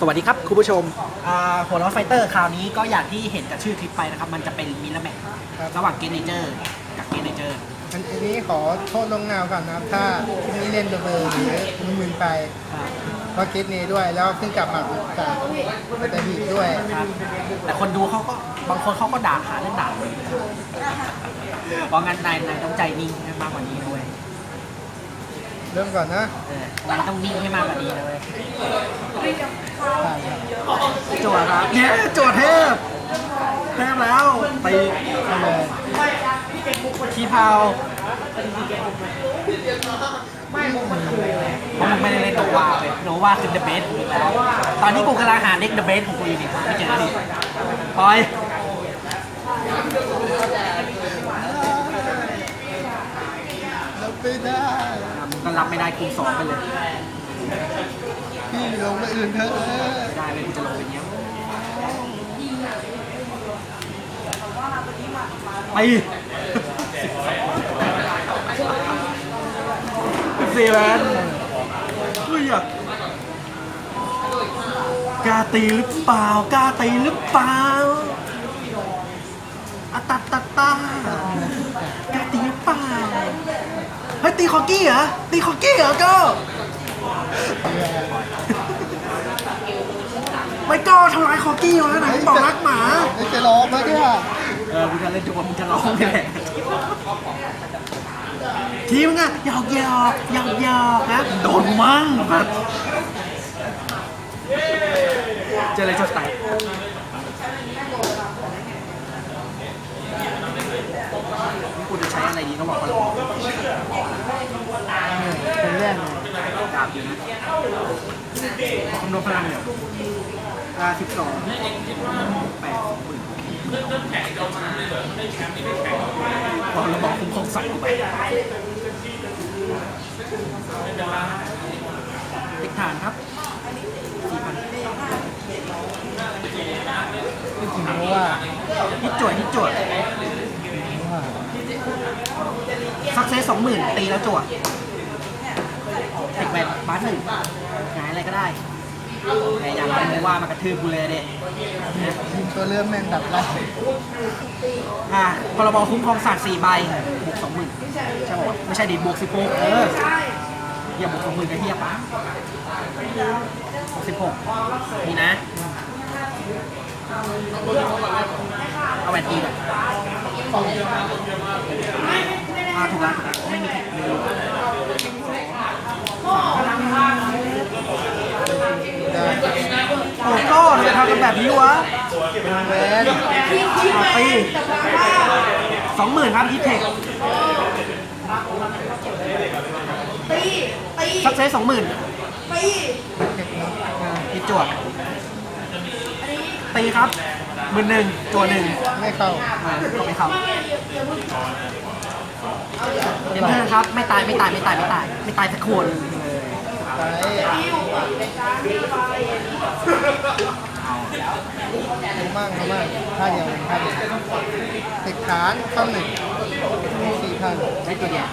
สวัสดีครับคุณผู้ชมอ่าหัวร้อนไฟเตอร์คราวนี้ก็อย่างที่เห็นจากชื่อคลิปไปนะครับ มันจะเป็นมิลเลอร์แมทครับ ระหว่างเกนเนเจอร์กับเกนเนเจอร์อันอันนี้ขอโทษลวงหน้าก่อนนะครับ ถ้าที่นี่เล่นเบอร์หรือมึนๆไปเพราะคิดนี้ด้วยแล้วเพิ่งกลับมาจากปัตตานีด้วย ครับแต่คนดูเขาก็บางคนเขาก็ด่าหาเรื่องด่าเลยเพราะงั้นนายนายต้องใจนิ่งให้มากกว่านี้ด้วย เริ่มก่อนนะเออนายต้องนิ่งให้มากกว่านี้นะเลยผ่านครับจั่วครับเนี่ยจั่วเทพเทพแล้วไปเอาเลยทีพาวเพราะมึงไม่ได้เล่นโนวาเลยโนวาคือเดอะเบสของมึงแล้วตอนนี้กูกำลังหาเด็กเดอะเบสของกูอยู่ดิไม่เจอดิปอย รับไม่ได้ มึง ก็รับไม่ได้กูสอนไปเลยพี่ลงไปอื่นเถอะไม่ได้เลยกูจะลงไปเนี้ยไปสี่แมนเฮ้ยอะกล้าตีหรือเปล่ากล้าตีหรือเปล่าอะตัดตัดตากล้าตีหรือเปล่าเฮ้ย ตีคอกี้เหรอ ตีคอกี้เหรอก็ไม่ก็ทำร้ายคอกี้วะไหนบอกรักหมาไม่จะร้องไหมเนี่ยเออมึงจะเล่นจนกว่ามึงจะร้องนี่แหละทีมึงอะหยอกหยอกหยอกหยอกนะโดนมั่งครับเจออะไรจดไต นี่กูจะใช้อะไรดีก็บอกเขาเลยเป็นแรกเลยดาบอยู่นะคำนวณพลังเนี่ยอ่าสิบสองแปดสองหมื่นพอเราบอกคุ้มครองสัตว์กูไปติ๊กฐานครับสี่พันที่จริงเพราะว่าฮิตจวดฮิตจวดว่า ซักเซสสองหมื่นตีแล้วจวดเทคแวนบาสหนึ่งหงายอะไรก็ได้แต่อย่างไรไม่ว่ามากระทืบกูเลยเด็ทีมตัวเริ่มแม่งดับไล่อ่าพรบคุ้มครองสัตว์สี่ใบบวกสองหมื่นใช่ป่ะไม่ใช่ดิบวกสิบหกเอออย่าบวกสองหมื่นก็เทียบปะสิบหกนี่นะเอาแหวนตีแบบ อ่าถูกแล้วไม่มีไม่รู้ได้โอ้ก็ทำไมทำกันแบบนี้วะแวนอ่าปีสองหมื่นครับฮิตเทคตีตีซักเซสสองหมื่นตีฮิตจวดตีครับหมื่นหนึ่งจวดหนึ่งไม่เข้าอ่เข้า เดนเทอร์ครับ ไม่ตายไม่ตายไม่ตายไม่ตาย ไม่ตายสักคนไปดูมั่งดูมั่งท่าเดียวท่าเดียวติดฐานข้าหนึ่งสี่พันได้ตัวเดียว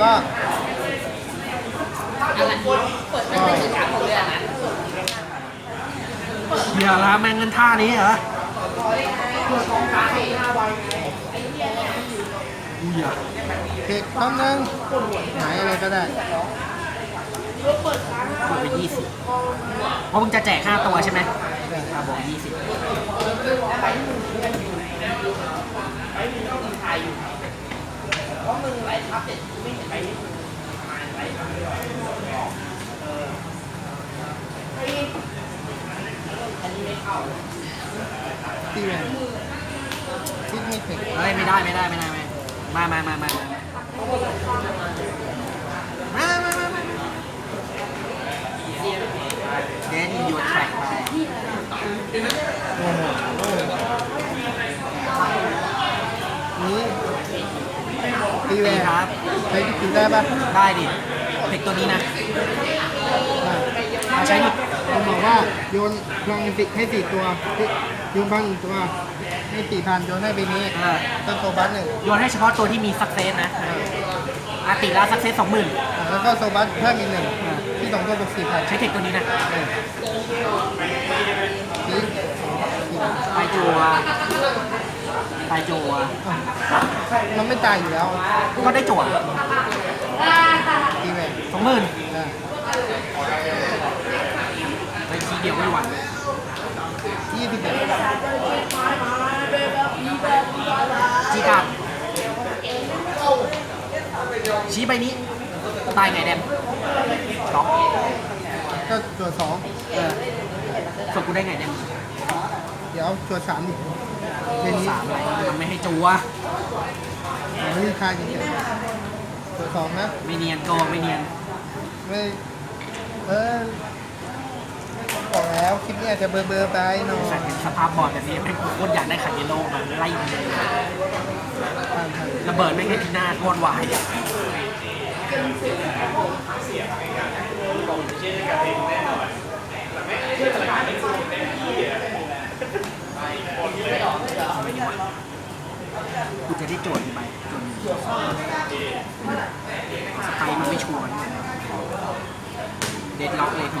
ก็ก็เดี๋ยวละแม่งเงินท่านี้เหรอ อุ้ยอะเทคคำนึงหายอะไรก็ได้บวกไปยี่สิบเพราะมึงจะแจกห้าตัวใช่ไหมอ่าบวกยี่สิบตีแหวนคิดไม่ถึงเฮ้ยไม่ได้ไม่ได้ไม่ได้ไม่ได้ มามามามามามามามามาเดนหยุดแข่งไปโอ้โหโอ้โหนี่ตีแหวนครับใช้ที่ถือได้ปะได้ดิเด็กตัวนี้นะเอาใช้ดิผมบอกว่าโยนลองสิให้สี่ตัว โยนพันหนึ่งตัวให้สี่พันโยนให้ไปนี้เออต้นโซบัสหนึ่งโยนให้เฉพาะตัวที่มีสักเซสนะอาติแล้วสักเซสสองหมื่นแล้วก็โซบัสเพิ่มอีกหนึ่งที่สองตัวบวกสี่พันใช้เทคตัวนี้นะเออนี่ตายจัวตายจัวมันไม่ตายอยู่แล้วก็ได้จั่วตีแหวนสองหมื่นอ่า ไปทีเดียวไม่ไหว ยี่สิบเอ็ดจีการดชี้ใบนี้ ตายไงแดมล็อกก็ตัวสองเออสกูได้ไงแดมเดี๋ยวตัวสามอีกเรนนี้สามอะไรมันไม่ให้จัวไม่มีค่าจริงๆตัวสองนะ ไม่เนียนโกงไม่เนียน ไม่ เออ บอกแล้วคลิปนี้อาจจะเบอร์เบอร์ๆไปหน่อยแต่เห็นสภาพบอร์ดแบบนี้แม่งโคตรอยากได้ขันเยลโล่มันไล่มันเลยผ่านผ่านระเบิดไม่งให้ที่หน้าโคตรวายกูจะได้โจทย์ไปจนสไปร์มันไม่ชวนเดดล็อกเลยที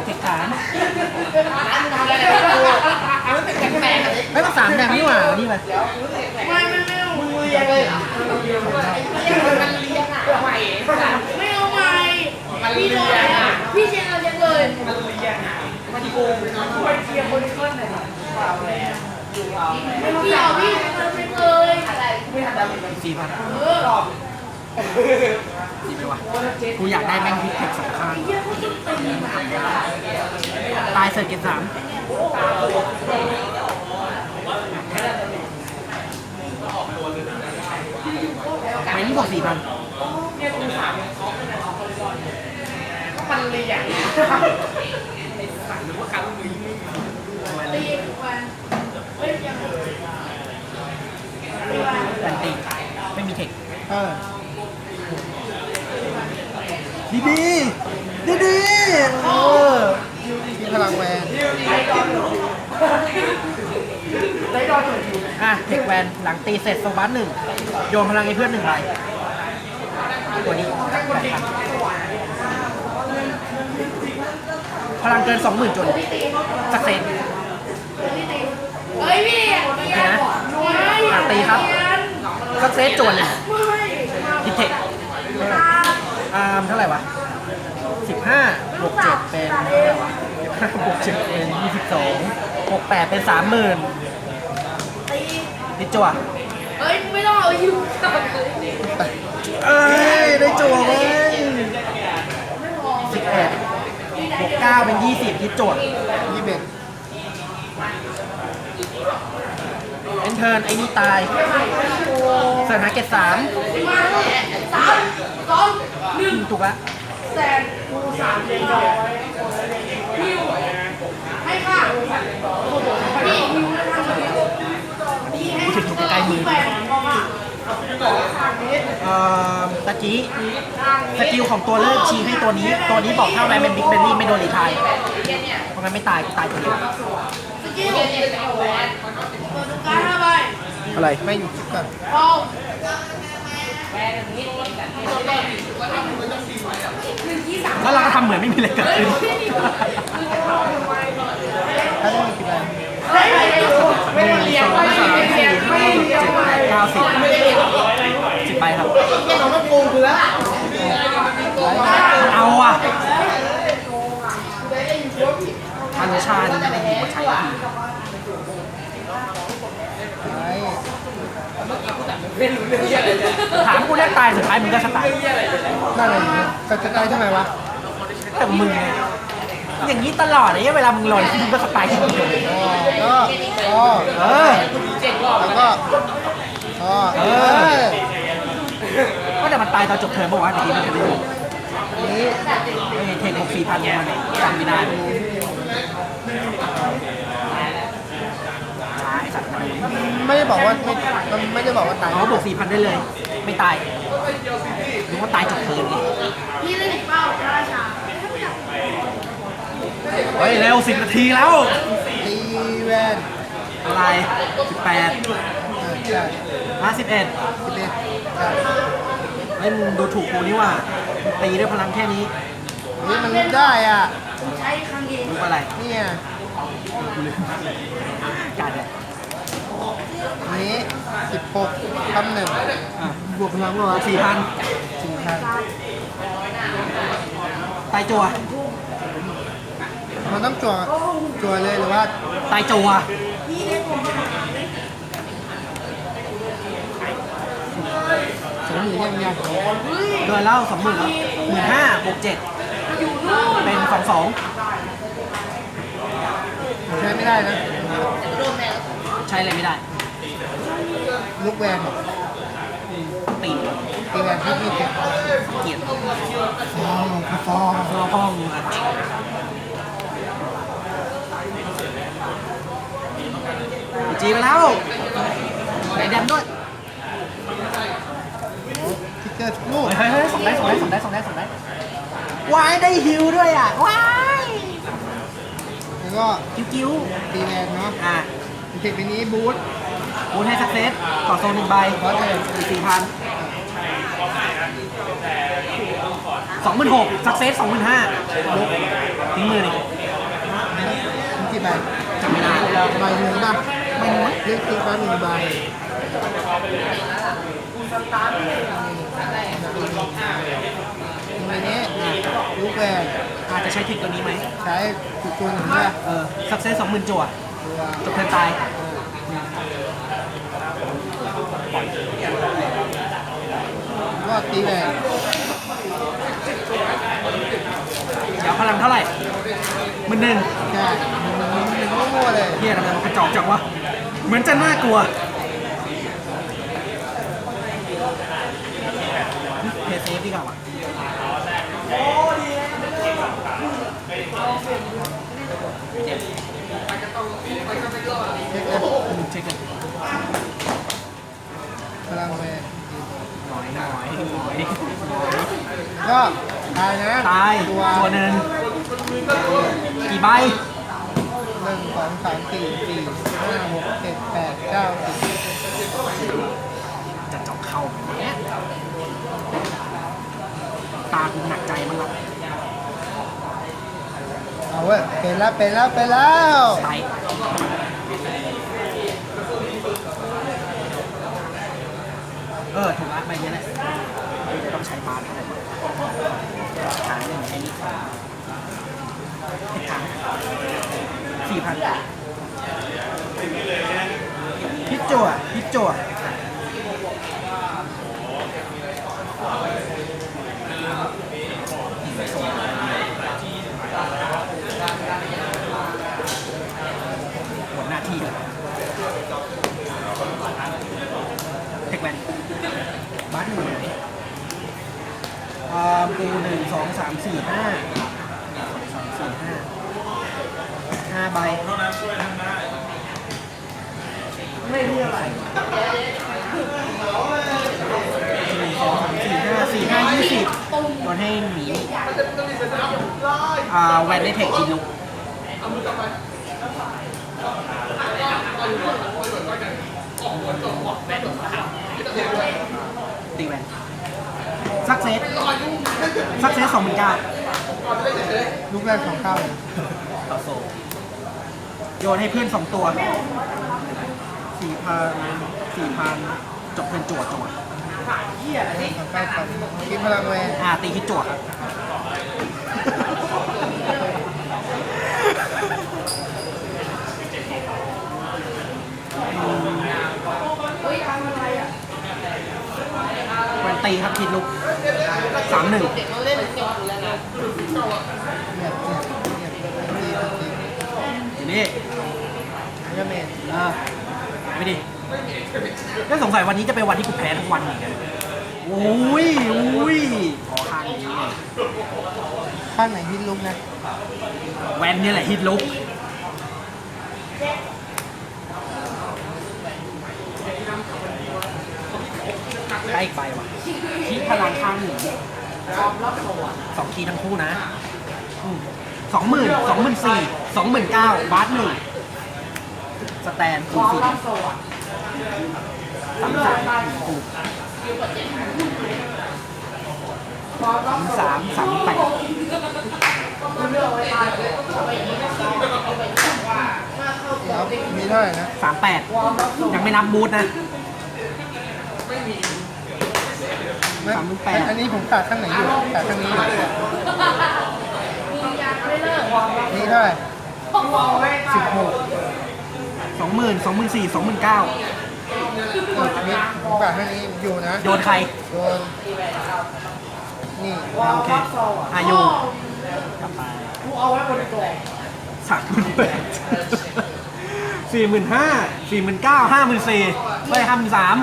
ร์ตรงนั้นสไปร์อาเทคฐานไม่ต้องสามแดงนี่หว่านี่ไปไม่ไม่ไม่เอามือยังเลยมันเลี้ยงอะไม่เอาไม่พี่โดนอะพี่เชียร์เราจังเลยมันเลี้ยงอะมันโกงมันเชียร์คนเกินเลยพี่เอาพี่มันไม่เคยอะไรสี่พันเออ สี่ไปวะ กูอยากได้แม่งพิกเทคสองข้างตายเสิร์ฟเกตสามไปนี่บอกสี่พันมันเลี้ยงตีมันเฮ้ยยังกันตีไม่มีเทคเออ ดีดีดีดีเออที่พลังแวนอะเทคแวนหลังตีเสร็จโซบัสหนึ่งโยนพลังให้เพื่อนหนึ่งใบตัวนี้แปดพันพลังเกินสองหมื่นจนสักเซนเฮ้ยพี่เลี้ยงไม่อะตีครับสักเซนจวนหนึ่งไม่พิเทคอ่าเท่าไหร่วะ สิบห้าบวกเจ็ดเป็นเท่าไหร่วะสิบห้าบวกเจ็ดเป็นยี่สิบสองบวกแปดเป็นสามหมื่นตีดิจั่วเฮ้ยไม่ต้องเอาอยู่กับเลยเอ้ยได้จั่วเว้ยสิบแปดบวกเก้าเป็นยี่สิบดิจั่วยี่สิบเอ็ดเอนเทิร์นไอ้นี่ตายเสิร์ฟหาเกตสามมาสามสองหนึ่งถูกละแสน สามเจ็ดร้อยให้ค่ะพี่ฮิวทำแบบพี่ให้แปดพอค่ะเอ่อตะกี้สกิลของตัวเลือกชี้ให้ตัวนี้ ตัวนี้บอกถ้าแวนเป็นบิ๊กเบลลี่ไม่โดนรีทายเพราะงั้นไม่ตายตายตัวเดียวอะไรไม่อยู่คลิปก่อนพอหนึ่ง ทำเหมือนไม่มีอะไรเกิดขึ้นถ้าได้กี่ใบไม่ได้เรียนไม่ได้เรียนไม่ได้เรียนเจ็ดแปดเก้าสิบสิบใบครับยังน้องโกงคือแล้วเอาอะอันชานี่ไม่ได้หยิบมาใช้ถามกูเรียกตายสุดท้ายมึงก็สตายนั่นอะไรอยู่เลยจะจะได้ทำไมวะ แต่มึงไงอย่างนี้ตลอดเลยเวลามึงหล่นมึงก็สตายทีเดียวก็เออแล้วก็เออ๋อเออก็แต่มันตายตอนจบเทอมเมื่อวานนี้มันจะได้ดูนี้ไม่เห็นเทคหกสี่พันมันเนี่ยจำไม่ได้ใช่สัตว์มันไม่ได้บอกว่าไม่ไม่ได้บอกว่าตายอ๋อบวกสี่พันได้เลย ไม่ตายหรือว่าตายจบเทอมไงพี่เล่นอีกเป้าพระราชา เฮ้ยเร็วสิบนาทีแล้ว ตีแวนอะไรสิบแปดเออใช่ห้าสิบเอ็ดสิบเอ็ดใช่เฮ้ยมึงดูถูกกูนี่ว่าตีด้วยพลังแค่นี้เฮ้ยมันได้อะผมใช้ครั้งเดียวรู้อะไรเนี่ยการเนี่ยอันนี้สิบหกคำหนึ่งอะบวกพลังเหรอสี่พันสี่พันตายจัว มันต้องจั่วจั่วเลยหรือว่าตายจัวสองหมื่นยังยังเดินแล้วสองหมื่นแล้วหมื่นห้าบวกเจ็ดอยู่นู่นเป็นสองสองใช้ไม่ได้นะโดนแมวใช้อะไรไม่ได้ ลูกแวนตีตีแวนที่ยี่สิบเกียรติฟองฟองเพราะว่าพ่อมึงอะ จีไปแล้วไหนแดมด้วยทิกเกอร์ทุกลูกเฮ้ยเฮ้ยส่งได้ส่งได้ส่งได้ส่งได้ส่งได้วายได้ฮิวด้วยอะวายแล้วก็กิ้วกิ้วตีแวนเนาะอะเทคเป็นนี้บูทบูนให้สักเซสต่อโซนหนึ่งใบขอเทิร์นสี่สี่พันสองหมื่นหกสักเซสสองหมื่นห้าทิ้งมือดิมีกี่ใบจำไม่ได้ใบหนึ่งป่ะไม่รู้ เลือกตีฟ้าหนึ่งใบตรงนี้ยลูกแวนอาจจะใช้ทิกตัวนี้ไหมใช้จุดตัวหนึ่งด้วยเออสักเซสสองหมื่นจั่วจบเทิร์นตายก็ตีแวนเดี๋ยวพลังเท่าไหร่หมื่นหนึ่งใช่มันมันมั่วเลยเฮียทำไมมันกระจอกจังวะ เหมือนจะน่ากลัวเพย์เซฟดีกว่าวะเช็คเลยอืมเช็คกันพลังแวนหน่อยหน่อยหน่อยก็ตายนะตายตัวตัวหนึ่งกี่ใบหนึ่งสองสามสี่สี่ห้าหก เจ็ดแปดเก้าสิบจะเจาะเข่าเนี่ยตาคุณหนักใจมั้งละเอาเว้ยเป็นแล้วเป็นแล้วเป็นแล้วไปเออถูกละใบนี้แหละต้องใช้บาร์อะไรทางหนึ่งใช้นิดสองทิศทางสี่พันพิ จั่วพิจั่วหมดหน้าที่แล้วเทคแมนบ้านหนึ่งอ่าปูหนึ่งสองสามสี่ห้าสองสามสี่ห้าห้าใบไม่รู้อะไร หนึ่งสองสามสี่ห้าสี่ห้ายี่สิบโดนให้หมีอ่าแวนได้เทคกินลุกตีแวนสักเซสสักเซสสองหมื่นเก้าลูกแรกของเข้าเลยต่อโซโยนให้เพื่อนสองตัว สี่พันสี่พันจบเป็นจั่วจั่วของเข้าก่อนคิดพลังแวนอ่าตีคิดจั่วครับแวนตีครับคิดลุกสามหนึ่งเด็กเราเล่นเก่งอยู่แล้วนะเงียบเงียบเงียบตีตีอย่างนี้เงียบเมนเออไม่ดีเก็สงสัยวันนี้จะเป็นวันที่กูแพ้ทั้งวันอีกอะอุ้ยอุ้ยขอข้างนี้ข้างไหนฮิตลุกนะ แวนเนี่ยแหละฮิตลุกได้อีกใบว่ะคีพลังข้างหนึ่งสองคีย์ทั้งคู่นะสองหมื่นสองหมื่นสี่สองหมื่นเก้าบาทหนึ่ง สแตนคูณสี่สามสามคูณสามสามแปดแล้วมีเท่าไหร่นะสามแปดยังไม่นับบูธนะไม่สามหมื่นแปดอันนี้ผมตัดข้างไหนอยู่ตัดข้างนี้อยู่นี่เท่าไหร่สิบหก สองหมื่นสองหมื่นสี่สองหมื่นเก้าเออนี่ผมตัดข้างนี้อยู่นะ โยนใครโดนนี่อ่าโอเคอายุกลับไปกูเอาไว้บนกล่องสามหมื่นแปดสี่หมื่นห้าสี่หมื่นเก้าห้าหมื่นสี่เฮ้ยห้าหมื่นสาม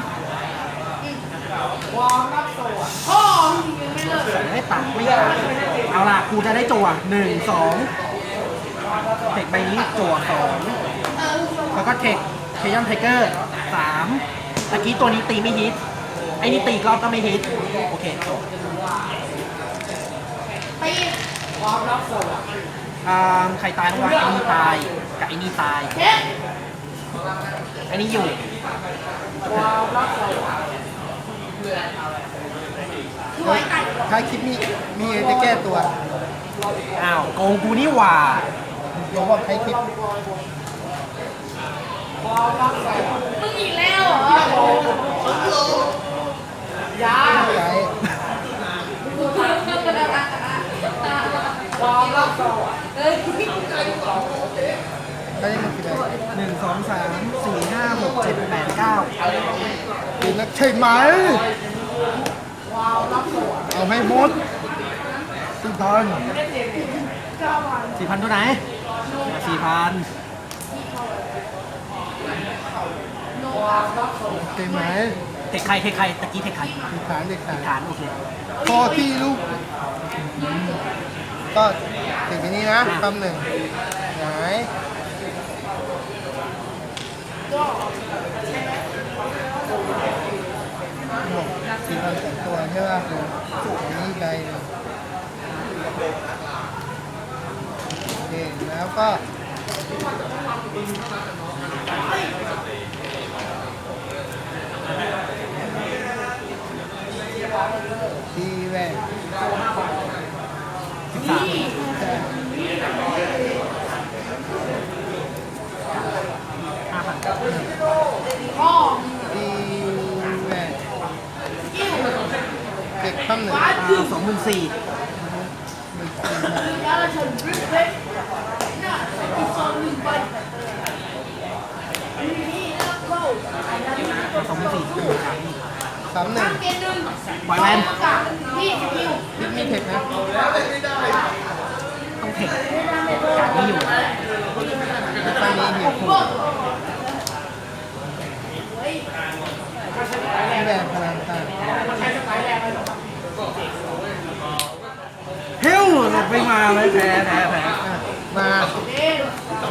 วอร์มรับตัวพ่อมึงยังไม่เลิกไม่ตัดไม่ตัดเอาล่ะกูจะได้จั่วหนึ่งสองเทคใบนี้จั่วสอง แล้วก็เทคเคยอนไทเกอร์สามตะกี้ตัวนี้ตีไม่ฮิต ไอ้นี่ตีอีกรอบก็ไม่ฮิต โอเคจบตีวอร์มรับตัวอ่าใครตายเมื่อวานไอ้นี่ตาย กับไอ้นี่ตาย เช็คไอ้นี่อยู่ วอร์มรับตัวหวยตัดถ้าคลิปนี้มีอะไรจะแก้ตัวอ้าวโกงกูนี่หว่าเดี๋ยวว่าใครคลิป มึงอีกแล้วเหรอยาใช้วอร์มรับตัวเอ้ยได้มันคืออะไรหนึ่งสองสามสี่ห้าหกเจ็ดแปดเก้าดูนักใช่ไหมเอาให้หมดสี่พันสี่พันตัวไหนสี่พัน ใช่ไหมเทคใครเทคใครตะกี้เทคใครสี่ฐานเด็กฐานฐานโอเคพอที่ลูก ก็ถึงที่นี้นะคำหนึ่งหงายบวกสี่พันสองตัวใช่ป่ะอันนี้ใบหนึ่งโอเคแล้วก็ ทีแวนสิบสามห้าพันพ่อทีแวนเด็กคำหนึ่งอ่าสองหมื่นสี่หนึ่งสี่หกยาละฉันริบเล็กน่ะอีกสองหนึ่งใบนี่แล้วก็อันนั้น ส องหมื่นสี่สามหนึ่งเกณฑ์หนึ่งปล่อยแวนกับพี่พี่พิกมีเทคนะต้องเทคการไม่อยู่ตอนนี้หิวคู่ทีแวนพลังตาเฮ้ยไม่มาเลยแพ้แพ้แพ้อะมา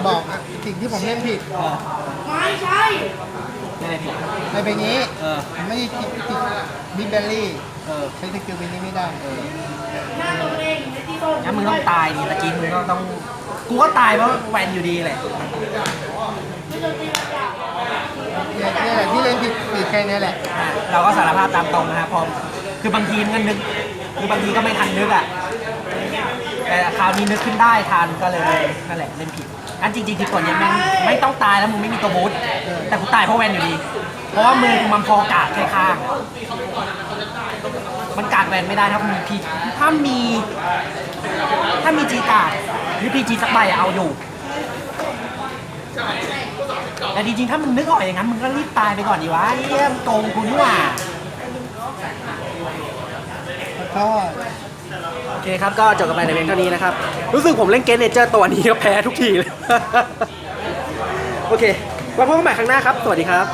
บอกอะสิ่งที่ผมเล่นผิดไม่ใช่ ไม่ได้ผิดในเพลงนี้เออผมไม่ได้คิดติดบิ๊กเบลลี่เออใช้สกิลเพลงนี้ไม่ได้หน้าตัวเองในที่ต้นงั้นมึงต้องตายดิตะกี้มึงก็ต้องกูก็ตายเพราะแวนอยู่ดีแหละไม่ต้องตีมาจากเนี่ยเนี่ยแหละที่เล่นผิดผิดแค่เนี้ยแหละ อะเราก็สารภาพตามตรงนะครับพอคือบางทีมันก็นึกคือบางทีก็ไม่ทันนึกอะ แต่คราวนี้นึกขึ้นได้ทันก็เลยนั่นแหละเล่นผิดอันจริงๆคือตัวเนี้ยแม่งไม่ต้องตายแล้วมึงไม่มีตัวบูทแต่กูตายเพราะแวนอยู่ดี เพราะว่ามือกูมันพอกาดแค่ข้างมันกาดแวนไม่ได้ถ้ามีพีถ้ามี ถ้ามีจีกาดหรือพีจีสักใบอะเอาอยู่แต่จริงๆ ถ้ามึงนึกออกอย่างนั้นมึงก็รีบตายไปก่อนดีวะเยี่ยมโกงกูนี่หว่าขอโทษ เคครับ ก็จบกันไปในเพียงเท่านี้นะครับ รู้สึกผมเล่นเกนเนเจอร์ตัวนี้ก็แพ้ทุกทีเลย โอเคไว้พบกันใหม่ครั้งหน้าครับ สวัสดีครับ